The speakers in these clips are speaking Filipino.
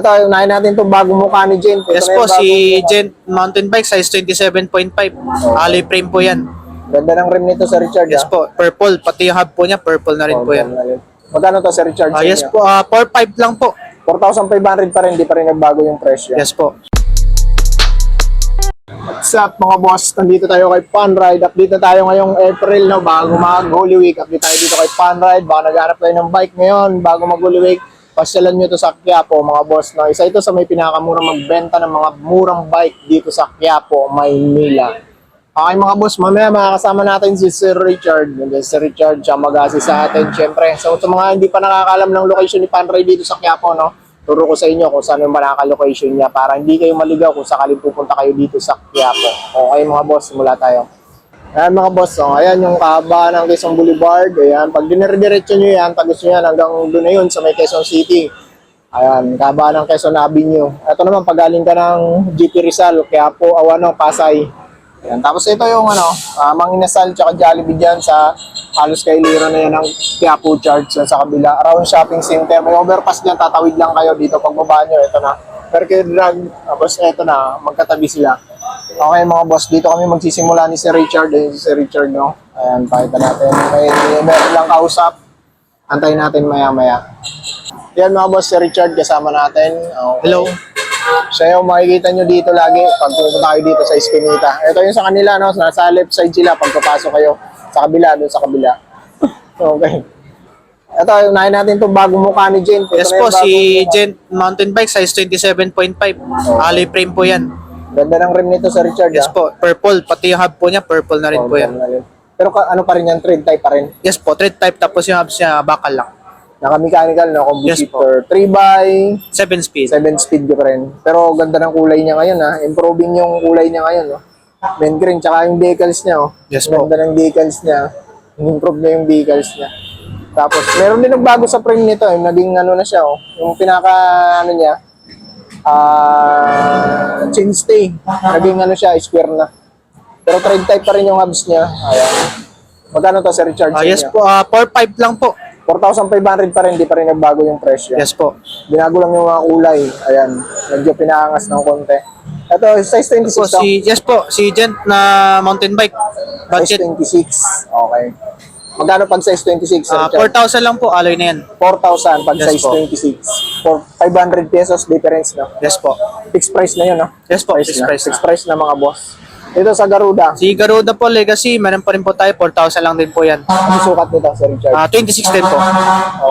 Ito, unahin natin itong bagong mukha ni Jen. Ito Yes po, si. Gent Mountain Bike, size 27.5. Alloy frame po yan. Ganda ng rim nito sa Richard. Yes ah. po, purple. Pati yung hub po niya, purple na rin po yan. Magkano to sa Richard? Ah, sa yes po, ah, 4.5 lang po. 4,500 pa rin, di pa rin nagbago yung presyo. Yes po. What's up mga boss? Nandito tayo kay Funride. Update na tayo ngayong April, no? Bago mag Holy Week. Update tayo dito kay Funride. Baka naghanap tayo ng bike ngayon bago mag Holy Week. Pasyalan nyo to sa Quiapo, mga boss. No? Isa ito sa may pinakamurang magbenta ng mga murang bike dito sa Quiapo, Maynila. Okay mga boss, mamaya makakasama natin si Sir Richard. Nandiyan si Richard, siya mag-assist sa atin, syempre. So, sa mga hindi pa nakakalam ng location ni Funride dito sa Quiapo, no? turo ko sa inyo kung saan yung manaka-location niya para hindi kayo maligaw kung sakaling pupunta kayo dito sa Quiapo. Okay mga boss, simula tayo. Ayan mga boss, oh, ayan yung kahabaan ng Quezon Boulevard. Ayan, pag dinire-diretso nyo yan, tagos nyo yan hanggang doon na yun sa may Quezon City. Ayan, kahabaan ng Quezon Avenue. Ito naman, pag galing ka ng GP Rizal, Quiapo, Awano, Pasay. Ayan, tapos ito yung ano, uh, Manginasal tsaka Jollibee dyan sa halos kay Lira na yan ng Quiapo Church sa kabila. Around shopping center. May overpass dyan, tatawid lang kayo dito pagbaba nyo. Ito na. Perkir Drag, tapos ito na, magkatabi sila. Okay mga boss, dito kami magsisimula ni Sir Richard. Eh, si Sir Richard, no? Ayan, pakita natin. May, meron lang kausap. Antayin natin maya-maya. Yan mga boss, si Richard kasama natin. Okay. Hello. Siya yung makikita nyo dito lagi pag pupunta kayo dito sa Eskinita. Ito yung sa kanila, no? Nasa left side sila pag papasok kayo sa kabila, doon sa kabila. okay. Ito, unahin natin itong bagong mukha ni Jen. Ito Yes po, si. Gent Mountain Bike, size 27.5. Alloy frame po yan. Ganda ng rim nito sa Richard. Yes ah. po, purple. Pati yung hub po niya, purple na rin po yan. Pero ka- ano pa rin yan, trade type pa rin. Yes po, thread type tapos yung hubs niya, bakal lang. Naka-mechanical, no? Combo Yes po. shifter. 3 by 7 speed. 7 speed ka pa rin. Pero ganda ng kulay niya ngayon, ha? Improving yung kulay niya ngayon, no? Mint green, tsaka yung decals niya, oh. Yes po. Ganda ng decals niya. Improve na yung decals niya. Tapos, meron din ng bago sa frame nito, yung naging ano na siya, oh. Yung pinaka, ano niya, ah, chain stay. Naging ano siya, square na. Pero thread type pa rin yung hubs niya. Ayan. Magkano to, Sir Richard? Sa yes po, ah, 4.5 lang po. 4,500 pa rin, di pa rin nagbago yung presyo. Yes po. Binago lang yung mga kulay. Ayan, medyo pinaangas ng konti. Ito, size 26 po si, yes po, si Gent na mountain bike. Size Budget, 26. Okay. Magkano pag size 26? Sir ah, Richard? 4,000 lang po, alloy na yan. 4,000 pag Yes size po. 26. For 500 pesos difference, no? Yes po. Fixed price na yun, no? Yes po, Price fixed na. price Fixed na. price na mga boss. Dito sa Garuda, Si Garuda po, Legacy, meron pa rin po tayo, 4,000 lang din po yan. ano sukat nito, Sir Richard? Ah, 26 din po.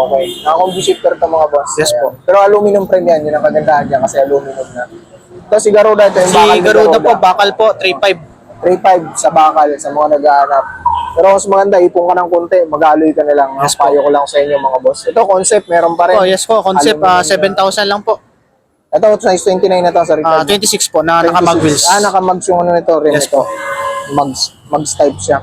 Okay. Naka-combo shifter to mga boss. Yes Ayan. po. Pero aluminum frame yan. Yun ang kagandahan niya kasi aluminum na. Ito si Garuda. Ito yung Si bakal ni Garuda po, bakal po, 3.5. 3.5 sa bakal sa mga naghahanap. Pero mas maganda, ipon ka ng konti, mag-aloy ka na lang. Yes po. Payo ko lang sa inyo mga boss. Ito, concept, meron pa rin. Oh, yes po, concept, ah, Aluminum 7,000 lang po. Ito, size 29 na to, sa Ah, Richard. 26 po, na naka-mag wheels. Ah, naka-mags yung ano nito, rim Yes ito. Mags, mags type siya.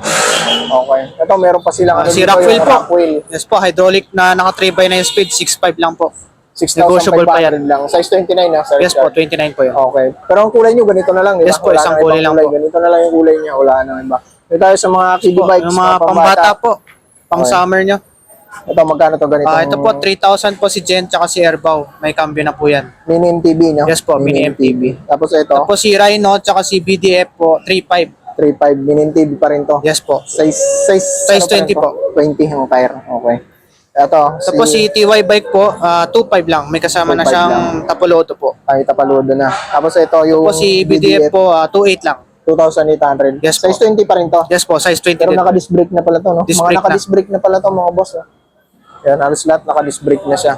Okay. Ito, meron pa silang Ah, ano si dito, yung po. Rockwell. Yes po, hydraulic na naka 3 by 9 speed, 6.5 lang po. Negotiable pa 6,500 lang. Size 29 na, sa Yes po, Richard. 29 po yun. Okay. Pero ang kulay nyo, ganito na lang, di ba? Yes po, Wala isang kulay lang po. Ganito na lang yung kulay niya, wala nang iba. Ito tayo sa mga kiddie Po, bikes, yung mga pambata po, pang Okay. summer nyo. Ito, magkano to ganito? Ah, ito po, 3,000 po si Jen tsaka si Airbow. May cambio na po yan. Mini MTB, no? Yes po, mini MTB. Tapos ito, Tapos si Rhino tsaka si BDF po, 3.5. 3.5, mini MTB pa rin to. Yes po. Size, size, Size ano pa rin 20 to? po. 20 ang tire. Okay. Ito, Tapos si TY bike po, ah, 2.5 lang. May kasama na 2.5 siyang tapoloto po. ay tapaludo na. Tapos ito yung Tapos si BDF po, ah, 2.8 lang. 2,800. Yes po. size 20 pa rin to. Yes po, size 20 Pero din. naka-disc brake na pala to, no? Disc mga brake naka-disc brake na pala to, mga boss. Oh. Yan, halos lahat naka-disc brake na siya.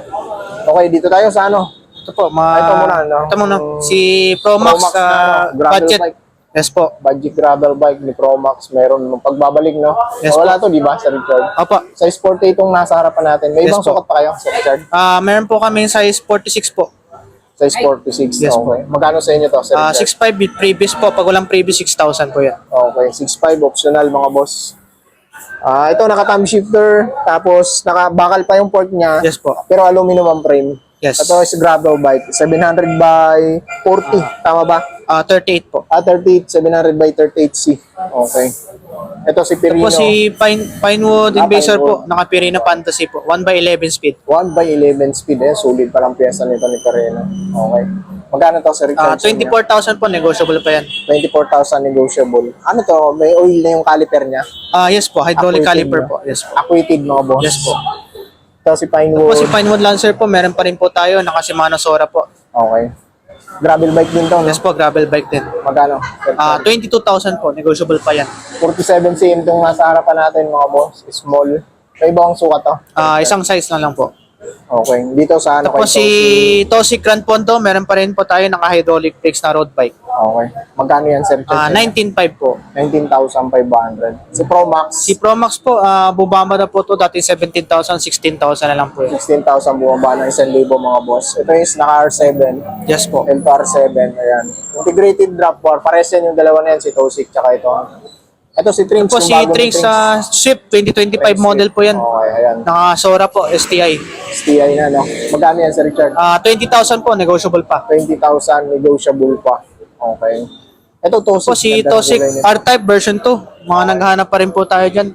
Okay, dito tayo sa ano? Ito po, ma... Ito muna, no? Ito muna. Yung Si Promax, Promax na, ah, ano, gravel budget. bike. Yes po. Budget gravel bike ni Promax. Meron nung pagbabalik, no? Yes Wala to, di ba, sa Richard? Opo. Size 40 itong nasa harapan natin. May Yes ibang po. sukat pa kayo sa Richard? Ah, meron po kami size 46 po. Size 46. Yes po. okay. Magkano sa inyo to, sa Ah, Richard? 6.5 with previous po. Pag walang previous, 6,000 po yan. Okay, 6.5 optional mga boss. Ah, ito naka-thumb shifter, tapos naka-bakal pa yung port niya. Yes po. Pero aluminum ang frame. Yes. Ito is gravel bike, 700 by 40, tama ba? Ah, 38 po. Ah, 38, 700 by 38C. Okay. Ito si Ito Pirino. po si Pine, Pinewood Ah, Invaser Pinewood. po, naka Pirino Fantasy po. 1 by 11 speed. 1 by 11 speed eh. Sulit palang pyesa nito ni Pirino. Okay. Magkano to sa Ah, Richardson niya? 24,000 po, negotiable pa yan. 24,000 negotiable. Ano to? May oil na yung caliper niya? Ah, yes po, hydraulic Acquainted caliper na. po. Yes po. Acquainted mga boss. Yes po. Ito si Po Pinewood. si Pinewood Lancer po, meron pa rin po tayo, naka Shimano Sora po. Okay. Gravel bike din to, no? Yes po, gravel bike din. Magkano? Ah, 22,000 po, negotiable pa yan. 47 cm itong nasa harapan natin mga boss. Small. May ibang sukat to. Ah, isang size na lang po. Okay. Dito sa ano Tapos si Tosi Grand Ponto, meron pa rin po tayo naka hydraulic brakes na road bike. Okay. Magkano yan, sir? Ah, 19,500 po. 19,500. Si Pro Max, Si Promax po, ah, bubama na po to dati 17,000, 16,000 na lang po. yun. 16,000 bumaba ng 1,000 mga boss. Ito is naka R7. Yes po. L2R7. Ayan. Integrated drop bar. Pares yan yung dalawa na yan. Si Tosik tsaka ito. Ito si Trinks. Po yung si bago ni Trinks sa Swift 2025 model po yan. Okay, ayan. Naka Sora po, STI. STI na, no? Magkano yan, Sir Richard? Ah, 20,000 po, negotiable pa. 20,000 negotiable pa. Okay. Ito Tosik. Po si Ganda ng Tosik kulay nito. R-Type version 2. Mga naghahanap pa rin po tayo dyan.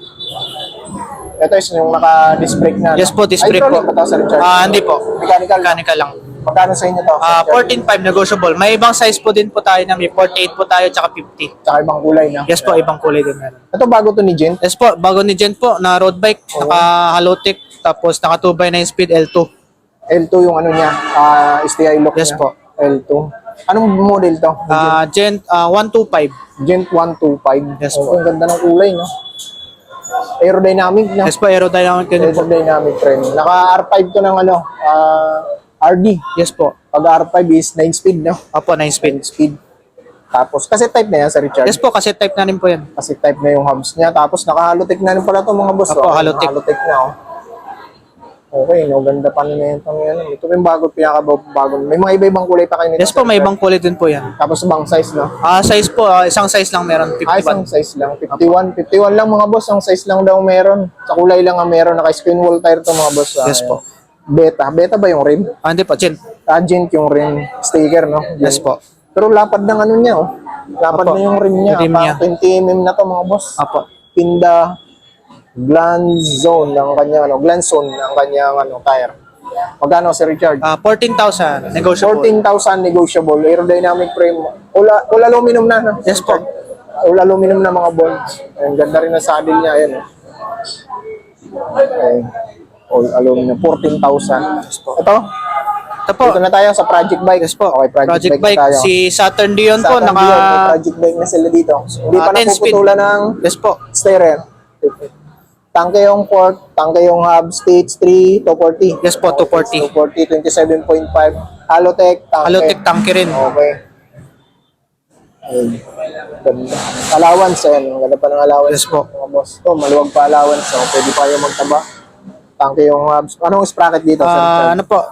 Ito is yung naka-disc brake na. no? Yes po, disc brake po. ba to, Sir Richard? Ah, hindi po. Mechanical. Mechanical lang. Magkano sa inyo to? Ah, Sir Richard? 14.5 negotiable. May ibang size po din po tayo na may 48 po tayo tsaka 50. Tsaka ibang kulay, no? Yes po, ibang kulay din meron. Ito bago to ni Jen. Yes po, bago ni Jen po na road bike, naka Halotech, tapos naka 2x9 speed L2. L2 yung ano niya, ah STI lock Yes niya. po. L2. Anong model to? Ah, Gen ah, 125. Gent 125. Yes Oh, po. Ang ganda ng kulay, no? Aerodynamic, no? Yes po, aerodynamic. Aerodynamic trend. Naka R5 to ng ano, ah RD. Yes po. Pag R5 is 9 speed, no? Apo, 9 speed. 9 speed. Tapos, kasi type na yan sa Richard. Yes po, kasi type na rin po yan. Kasi type na yung hubs niya. Tapos, naka-halotech na rin pala to mga boss. Apo, oh. halotech. Halotech na, oh. Okay, no? Ganda pa na itong yan. Ito yung bago, pinakabago. May mga iba-ibang kulay pa kayo nito. Yes po, may ibang kulay din po yan. Tapos, bang size, no? Ah, size po, ah, isang size lang meron, Ah, isang 51. size lang. 51. 51 lang mga boss. Ang size lang daw meron. Sa kulay lang ang meron. Naka-spin wall tire to mga boss. Ah, Yes po. Beta. Beta ba yung rim? Ah, hindi po, Jen. Agent yung rim sticker, no? Yes po. Pero lapad ng ano niya, oh. Lapad Apo. na yung rim niya. Rim niya. 20 mm na to mga boss. Apo. Pinda gland zone ng kanya ano, gland zone ng kanyang ano, tire. Magkano si Richard? Ah, 14,000, negotiable. 14,000 negotiable. Aerodynamic frame. Ula, ula aluminum na. No? Yes po. Ula aluminum na mga bolts. Ang ganda rin ng saddle niya. Ayan. oh. Okay. All aluminum. 14,000. Ito? Ito po, Dito na tayo sa project bike. yes po, Okay, project, project, bike, bike. na tayo. Si Saturn Dion Sa po, Tandiyon, may naka... project bike na sila dito. Hindi Ah, pa 10 speed. napuputulan ng Yes po. steerer. Tangke yung port, tangke yung hub, stage 3, 240. Yes po, 240. 240, 27.5. Halotech, tangke. Halotech tanke rin. Okay. Ayun. Ganda. Allowance, ayan. Ang ganda pa ng allowance. Yes po. Mga boss. Ito, maluwag pa allowance. So, pwede pa kayo magtaba. Tangke yung hubs. Anong sprocket dito? Sir? ano po?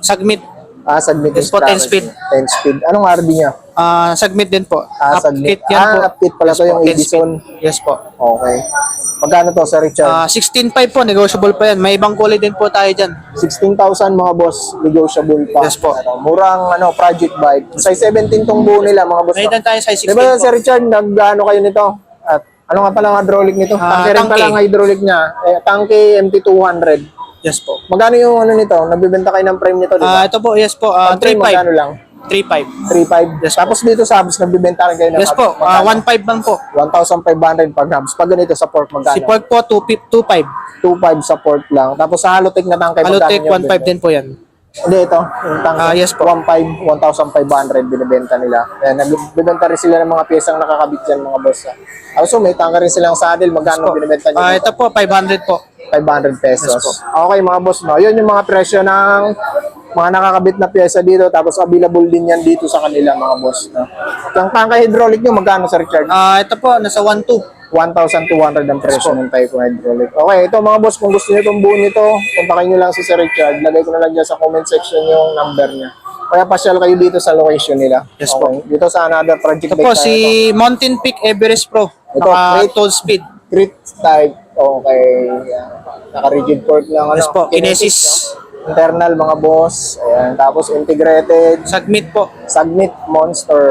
Sagmit. ah, submit yes po, 10 speed. 10 speed. Anong RD niya? Ah, sagmit din po. Ah. Upkit yan Ah, po. upkit pala to, yung 10 Edison. speed. Yes po. Okay. Magkano to, Sir Richard? Ah, 16.5 po, negotiable pa yan. May ibang kulay din po tayo dyan. 16,000 mga boss, negotiable pa. Yes po. Ano, murang ano, project bike. Size 17 tong buo nila mga boss. May no? tayo size Di ba 16 po. Sir Richard, nag-ano kayo nito? At ano nga pala ang hydraulic nito? Ah, tangke rin tangke. pala ang hydraulic niya. Eh, tangke MT200. Yes po. Magkano yung ano nito? Nagbebenta kayo ng frame nito, di Ah, ba? ito po, yes po. Ah, Ang frame, magkano 3.5. lang? 3.5. 3.5. Yes Tapos dito sa hubs, nagbebenta rin kayo ng Yes hubs. po. Ah, Magkano? 1.5 lang po. 1,500 pag hubs. Pag ganito sa port, magkano? Si Pork po, 2.5. 2.5 sa port lang. Tapos sa Halotech na tangke, Halotech, magkano yun? 1.5 din po yan. Hindi, ito. Yung tangke. Ah, yes po. 1.5, 1,500 binibenta nila. Ayan, nagbibenta rin sila ng mga piyesang nakakabit dyan, mga boss. ah. Also, may tangke rin silang saddle. Magkano Po. binibenta nyo? Ah, ito po, 500 po. 500 pesos. Yes po. Okay, mga boss. No? Yun yung mga presyo ng mga nakakabit na pyesa dito. Tapos, available din yan dito sa kanila, mga boss. No? Yung tangke hydraulic nyo, magkano sa Richard? Ah, ito po, nasa 1.2. 1,200 ang presyo ng Tyco Hydraulic. Okay, ito mga boss, kung gusto niyo itong buo nito, kontakin niyo lang si Sir Richard. Lagay ko na lang dyan sa comment section yung number niya. Kaya pasyal kayo dito sa location nila. Yes okay. Dito sa another project Ito po, si Mountain Peak Everest Pro. Ito, Naka great. 12 speed. Crit type. Okay. Yan. Naka-rigid fork lang. Ano, Yes po, Kinesis. no? Internal mga boss. Ayan. Tapos integrated. Sagmit po. Submit Monster.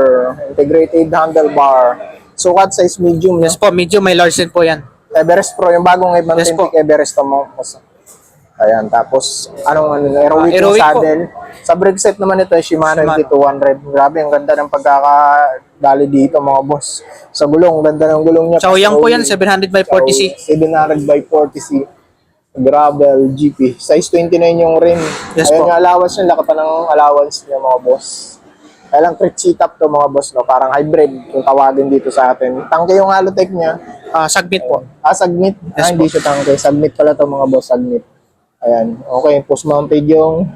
Integrated handlebar. Sukat size medium. Yes po, medium may large din po yan. Everest Pro, yung bagong Yes po. F-150 Everest to mo. Ayan, tapos anong ano, Aerowick Ah, yung Aerowick po. saddle. Sa brake set naman ito, Shimano, Shimano. MT200. Grabe, ang ganda ng pagkakadali dito mga boss. Sa gulong, ganda ng gulong niya. Chow Yang po yan, Chow- 700 by 40C. Chow 700 by 40C. Gravel, GP. Size 29 yung rim. Yes Ayan po. yung allowance niya, laki pa ng allowance niya mga boss. Kaya lang treat seat-up to mga boss, no? parang hybrid yung tawagin dito sa atin. Tangke yung Halotech niya, Ah, sagbit po. Ah, submit. Yes ah, hindi siya tangke. Submit pala to mga boss, submit. Ayan. Okay, post mounted yung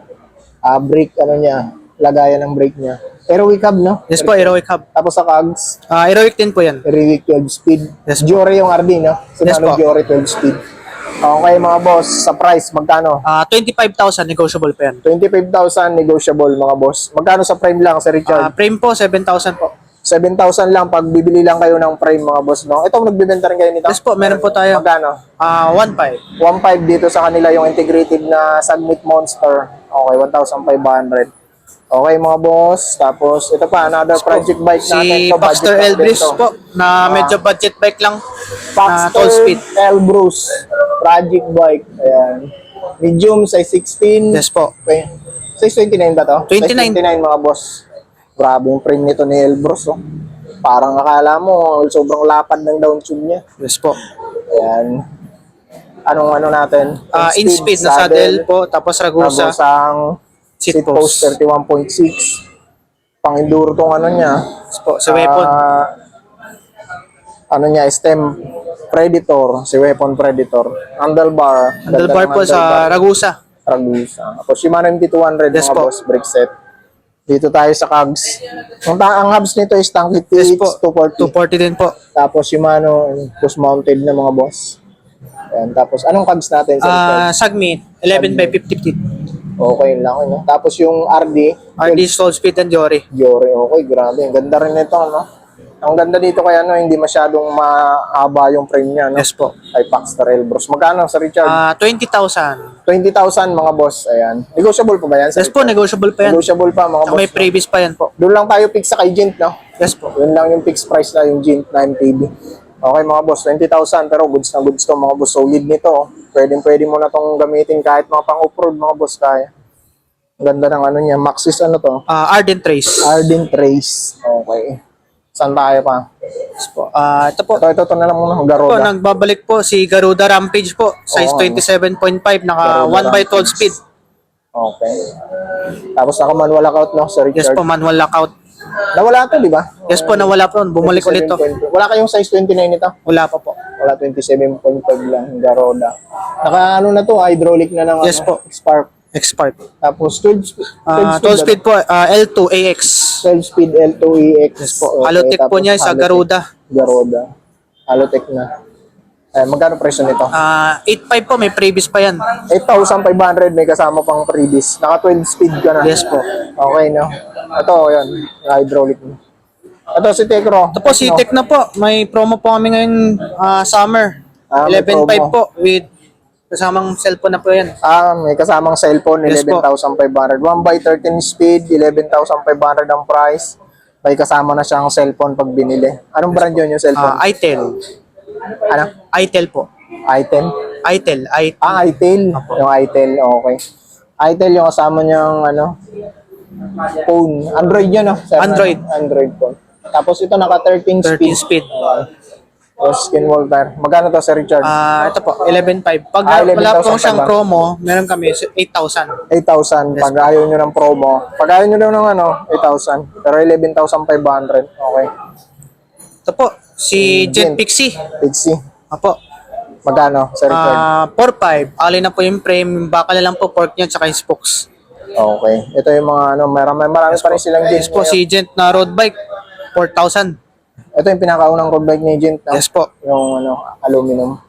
ah, brake, ano niya, lagayan ng brake niya. Aerowick hub, no? Yes po, Heroic Hub. Tapos sa cogs, Ah, Heroic din po yan. Aerowick 12 speed. Yes po. Jore yung RD, no? Yes Shimano po. Jore 12 speed. Okay, mga boss, sa price, magkano? Ah, 25,000 negotiable pa yan. 25,000 negotiable, mga boss. Magkano sa frame lang, Sir Ah, Richard? frame po 7,000 po. 7,000 lang pag bibili lang kayo ng frame, mga boss, no? Ito, nagbibenta rin kayo nito? Yes po, meron po tayo. Magkano? Ah, 1.5. 1.5 dito sa kanila yung integrated na Submit Monster. Okay, 1,500. Okay mga boss. Tapos ito pa, another project bike natin. Si to, Baxter budget Elbris natin to. po, na medyo budget bike lang. na Baxter tall speed. Elbrus. Project bike. Ayan. Medium, size 16. Yes po. Okay. Size 29 ba to? 29. Size 29 mga boss. Grabe yung frame nito ni Elbrus. Oh. Parang akala mo, sobrang lapad ng down tube niya. Yes po. Ayan. Anong ano natin? Ah, in speed na saddle po, tapos Ragusa. Ragusang Seat seat post post. 31.6. Pang enduro tong ano niya. Yes po, sa weapon. Ah, ano niya, stem Predator, si Weapon Predator. Handlebar. Handlebar po sa Ragusa. Ragusa. Tapos Shimano MT200 Yes mga po. boss, brake set. Dito tayo sa cogs. Ang, ang hubs nito is Tanky Yes TX po. 240. 240 din po. Tapos Shimano post mounted na mga boss. Ayan. Tapos anong cogs natin sa Ah, Sagmi, 11 by 50 feet. Okay lang, no? Tapos yung RD, RD Soul Speed and Jory. Yore, okay, grabe. Ang ganda rin nito, no? Ang ganda dito kaya, no, hindi masyadong mahaba yung frame niya, no? Yes po. Kay Paxter Elbros. Magkano sa Richard? Ah, 20,000. 20,000 mga boss. Ayan. Negotiable pa ba yan? Sir Yes po, Richard? negotiable pa yan. Negotiable pa mga Saka boss. may previous pa yan po. Doon lang tayo fix sa kay Gint, no? Yes po. Yun lang yung fixed price na yung Gint na MTB. Okay mga boss, 20,000 pero goods na goods to mga boss. Solid nito. oh. Pwedeng pwede mo na tong gamitin kahit mga pang off-road mga boss kaya. Ang ganda ng ano niya. Maxis ano to? Ah, Ardent Trace. Arden Trace. Okay. Saan tayo pa? Yes po. Ah, ito po. Ito, ito, ito na lang muna. Po, Garoda. nagbabalik po si Garuda Rampage po. Size Oo. 27.5, naka Garuda 1 by 12 Rampage. speed. Okay. Tapos naka manual account, no? Sir Yes Richard. po, manual lockout. Nawala to, di ba? Yes po, nawala po. Bumalik ulit to. 27.2. Wala kayong size 29 nito? Wala pa po. Wala, 27.5 lang. Garoda. Naka ano na to, hydraulic na ng Yes ano, po. spark. Expired. Tapos 12, sp- 12 Ah, speed. 12 speed po, ah, L2 AX. 12 speed L2EX. Yes po. Halotech po tapos niya sa. Garuda. Garoda. Halotech na. Ay, magkano presyo nito? Ah, 8.5 po, may previous pa yan. 8,500 may kasama pang freebies. Naka 12 speed ka na. Yes po. Okay, no? Ito, yan. Hydraulic. Ito si Tekro. Ito po, si Tech na po. May promo po kami ngayon ah, summer. Ah, may 11.5 promo. po with kasamang cellphone na po yan. Ah, may kasamang cellphone, Yes po. 11,500. 1 by 13 speed, 11,500 ang price. May kasama na siyang cellphone pag binili. Anong brand yun yung cellphone? Ah, itel. ano? itel po. item? itel. I Ah, itel. Yung itel, okay. itel yung kasama niyang ano, phone. Android yun, no? Sir, Android. ano? Android phone. Tapos ito naka 13 speed. 13 speed. Tapos skin wall tire. Magkano to, Sir Richard? Ah, ito po, 11.5. Pag Ah, wala 11,500 po siyang promo, meron kami 8,000. 8,000 pag ayaw nyo ng promo. Pag ayaw nyo ng ano, 8,000. Pero 11,500. Okay. Ito po, si Jet Jet. Pixie. Pixie. Apo. Magkano, Sir Richard? Ah, 4.5. Alin na po yung frame, baka na lang po pork niya tsaka yung spokes. okay. Ito yung mga ano, marami, marami pa rin silang Yes gin. po, si Gent na road bike, 4,000. Ito yung pinakaunang road bike ni Gint. No? Yes po. Yung ano, aluminum.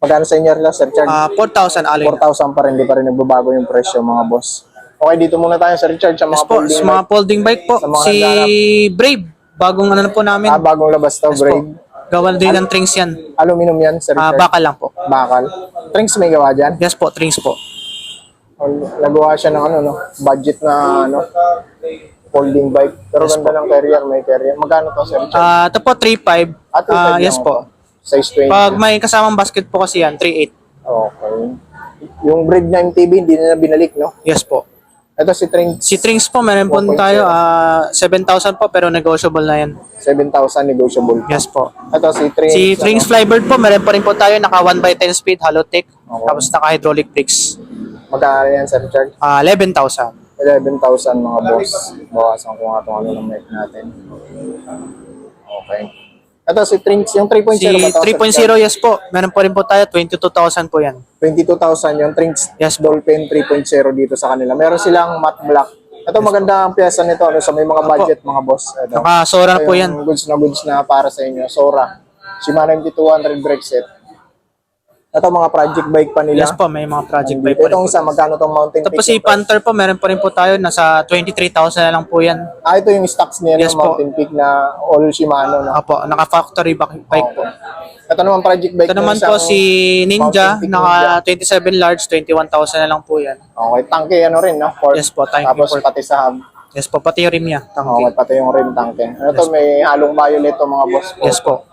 Magkano sa inyo Sir Richard? Ah, 4,000 alin na. 4,000 pa rin, di pa rin nagbabago yung presyo mga boss. Okay, dito muna tayo Sir Richard sa mga Yes po, folding sa mga bike. folding bike po, Sa mga si naghahanap. Brave, bagong ano na po namin. Ah, bagong labas to, Yes po. Brave. Gawa din ng trings yan. Aluminum yan, Sir Ah, Richard. baka lang po. Bakal. Trinks may gawa dyan. Yes po, trings po. Nagawa siya ng ano, no? Budget na, ano? Folding bike. Pero Yes ganda ng carrier, may carrier. Magkano to, Sir? Ah, ito po 3.5. Ah, 2.5 lang yes po. Size 20. Pag may kasamang basket po kasi yan, 3.8. Okay. Yung breed na MTB, hindi nila binalik, no? Yes po. Ito si Train Si Trings po, meron po 1.0. tayo, ah 7,000 po, pero negotiable na yan. 7,000 negotiable. Yes po. Ito si Train Si Trings Flybird po, meron pa rin po tayo, naka 1x10 speed, Halotech, Okay. tapos naka hydraulic brakes. Magkano yan, Sir Richard? Ah 11,000. 11,000 mga boss. Bawasan ko nga itong ano ng mic natin. Okay. Ito si Trinks, yung 3.0 Si ba to? 3.0, yes po. Meron pa rin po tayo, 22,000 po yan. 22,000 yung Trinks Yes, Dolphin 3.0 dito sa kanila. Meron silang matte black. Ito maganda ang pyesa nito ano, sa may mga budget mga boss. Ito. Naka Sora po yan. goods na goods na para sa inyo. Sora. Shimano MT200 brake set. Ito mga project bike pa nila. Yes po, may mga project bike pa rin Itong po. isa, magkano tong mountain Tapos peak? si Panther po, meron pa rin po tayo, nasa 23,000 na lang po yan. Ah, ito yung stocks niya Yes ng po. mountain peak na all Shimano. No? Apo, naka factory bike bike po. Ito naman project bike. Ito naman po si Ninja, naka 27 large, 21,000 na lang po yan. Okay, tangke ano rin, no? Port. Yes po, you Tapos for- pati sa hub. Yes po, pati yung rim niya. Okay, Tangki. pati yung rim tangke. Ano to, may halong violet to mga boss po. Yes po.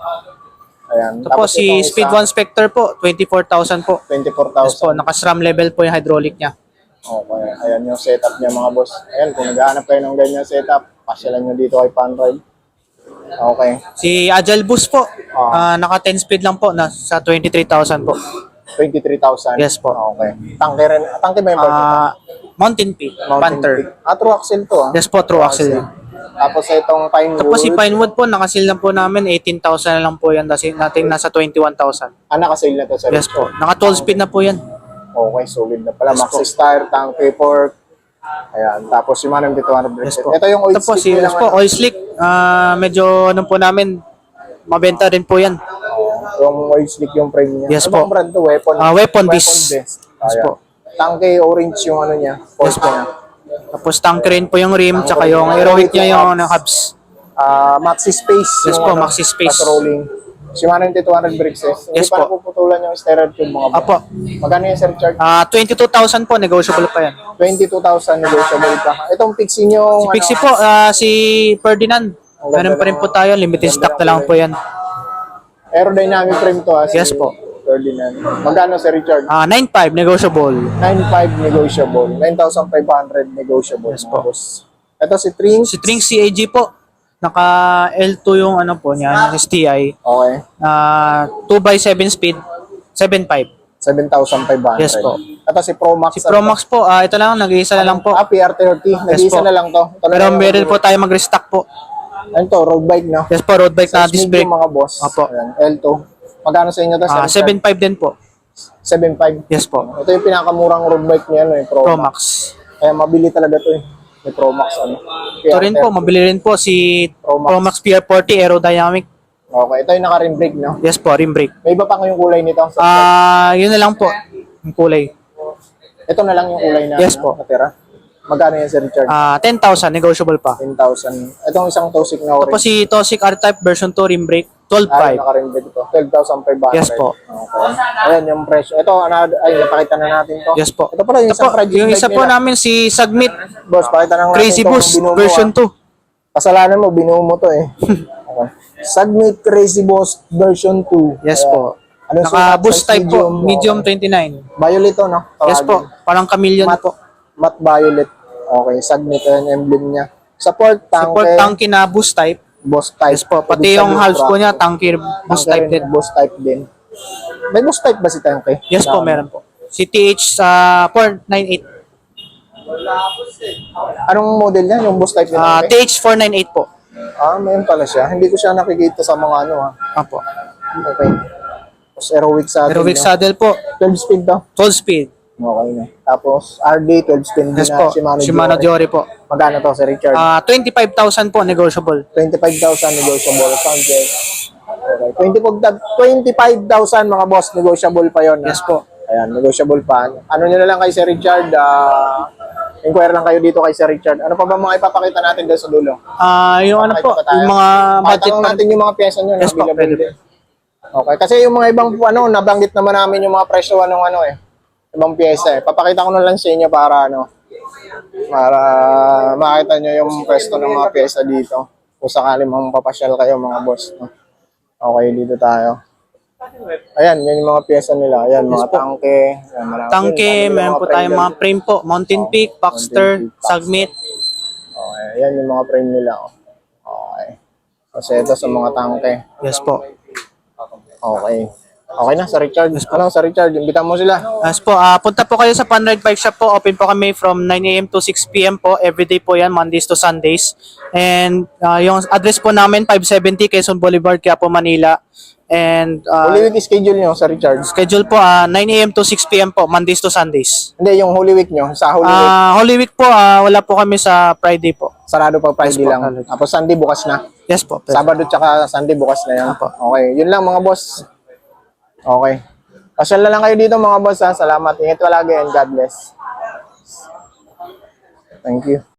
Ayan. Ito po, si Speed isa, 1 Spectre po, 24,000 po. 24,000. Yes po, naka SRAM level po yung hydraulic niya. Okay, ayan yung setup niya mga boss. Ayan, kung naghahanap kayo ng ganyan setup, pasyalan nyo dito kay Panride. Okay. Si Agile Boost po, Ah. ah, naka 10 speed lang po, nasa 23,000 po. 23,000. Yes po. Okay. Tangke rin. Tangke ba yung nito? Ah, Mountain Peak, Mountain Panther. Peak. Ah, true axle to ah. Yes po, true axle yan. Tapos itong Pinewood. Tapos si Pinewood po, nakasil lang po namin, 18,000 na lang po yan. Kasi natin nasa 21,000. Ah, nakasale na to sa Yes po. Naka 12 speed na po yan. Okay, solid na pala. Yes Maxi po. Star, Tank Report. Ayan. Tapos yung Manam D200 Yes bracelet. po. Ito yung oil Ito po, si, stick yes po, ano. oil slick. Ah, medyo ano po namin, mabenta rin po yan. Yung oil slick yung frame niya. Yes ano po. bang brand to? Weapon. Ah, Weapon Beast. Yes Ayan. po. Tanke orange yung ano niya. Yes Yes po. Tapos tank rin po yung rim, tsaka yung heroic niya yung ano, hubs. Ah, Maxi Space. Yes yung po, ano, Maxi Space. tas rolling. Shimano MT200 braces. Hindi Yes pa po. napuputulan yung steroid tube mga boss. Apo. Magkano yung sir charge? Ah, 22,000 po, negotiable pa yan. 22,000 negotiable pa. Itong Pixie nyo. Si Pixie po, ah, si Ferdinand. Meron pa rin po tayo, limited stock na lang po yan. Aerodynamic frame to ha. si Yes po. Ferdinand. Magkano si Richard? Ah, 9.5 negotiable. 9,500 negotiable. 9,500 negotiable. Yes po. Boss. Ito si Trings. Si Trink CAG po, naka L2 yung ano po niya, STI. Okay. Ah, 2x7 speed, 7.5. 7,500. Yes po. Ito si Pro Max. Si Pro Max po, ah, ito lang, nag-iisa na lang po. Ah, PR30. Nag-iisa po. na lang to. Ito na Pero lang meron yung- po tayo mag-restock po. Ano to? Road bike no? Yes po, road bike na Size disc medium brake. mga boss. Apo. Ayan, L2. Magkano sa inyo to? Ah, 7.5 din po. 7,500. Yes po. Ito yung pinakamurang road bike niya, no, yung Pro, Pro Max. Max. Kaya mabili talaga to eh. May Pro Max ano. Ito rin po, mabili rin po si Pro Max. Pro Max PR40 Aerodynamic. Okay, ito yung naka-rim brake, no? Yes po, rim brake. May iba pa yung kulay nito. So, Ah, yun na lang po, yung kulay. ito na lang yung kulay na Yes ano, po. natira. Magkano yan, Sir Richard? Ah, 10,000 negotiable pa. 10,000. Itong isang Tosik na orange. Tapos si Tosik R-Type version 2 rim brake, Ay, 12.5. naka-rim brake ito. 12,500. Yes po. Okay. Ayan yung presyo. Ito, ano, ay, napakita na natin to. Yes po. Ito pala yung Ito isang po, project yung bike isa po nila. namin si Submit Boss, pakita na natin Crazy itong binuo mo, version ah. 2. Kasalanan mo, binuo mo to eh. okay. Submit Crazy Boss version 2. Yes Ayan. po. Ano Naka boost type po, medium, medium okay. 29. Violet to, no? Yes Tawagin. po, parang chameleon Matte, po. matte violet. Okay, Submit yung emblem niya. Support tank. Support tanky na boost type. Boss type. Yes po, pati Ibig yung sabihin, halves po truck. niya, tanky boost Tanke type din. Boss type din. May boss type ba si Tanke? Yes po, meron po. Si TH sa 498. Anong model niya? Yung boss type ni Ah, Tanke? TH 498 po. Ah, mayroon pala siya. Hindi ko siya nakikita sa mga ano ha. Apo. Okay. Tapos aerobic sa Aerobic saddle po, 12 speed daw. 12 speed. Okay na. Tapos RD 12 speed din Yes na po, Shimano, Shimano Diore. Diore po. Magkano to si Richard? Ah, 25,000 po, negotiable. 25,000 negotiable. Sound check. Okay. 25,000 mga boss, negotiable pa yon. Yes po. Ayan, negotiable pa. Ano nyo na lang kay Sir Richard, ah, inquire lang kayo dito kay Sir Richard. Ano pa ba mga ipapakita natin doon sa dulo? Ah, yung ano po, Pakita pa tayo. yung mga budget Patanong pa. natin yung mga pyesa nyo na Yes po, available pwede din. Okay, kasi yung mga ibang ano, nabanggit naman namin yung mga presyo ng ano eh. Ibang pyesa eh. Papakita ko na lang sa inyo para ano, Para makita nyo yung pwesto ng mga pyesa dito. Kung sakali mang papasyal kayo mga boss. No? Okay, dito tayo. Ayan, yan yung mga pyesa nila. Ayan, mga tangke. Ayan, marami- Tangke, meron po tayong mga frame po. Mountain Oh, Peak, Baxter. Submit. Okay, ayan yung mga frame nila. oh. Okay. Kasi ito sa mga tangke. Yes po. Okay. Okay na, sa Richard. Ano, sa Richard, imbitan mo sila. Yes po, ah punta po kayo sa Panride Bike Shop po. Open po kami from 9 a.m. to 6 p.m. po. Everyday po yan, Mondays to Sundays. And ah, yung address po namin, 570 Quezon Boulevard, Quiapo, Manila. And ah, Holy Week schedule nyo sa Richard. schedule po, ah 9 a.m. to 6 p.m. po, Mondays to Sundays. Hindi, yung Holy Week nyo. Sa Holy Week, Ah Holy Week po, ah wala po kami sa Friday po. sarado pa Friday po, lang. Tapos Sunday bukas na. Yes po. Sabado tsaka Sunday bukas na yan. Apo. Okay, yun lang mga boss. Okay. Pasyal na lang kayo dito mga boss ha. Salamat. Ingat palagi and God bless. Thank you.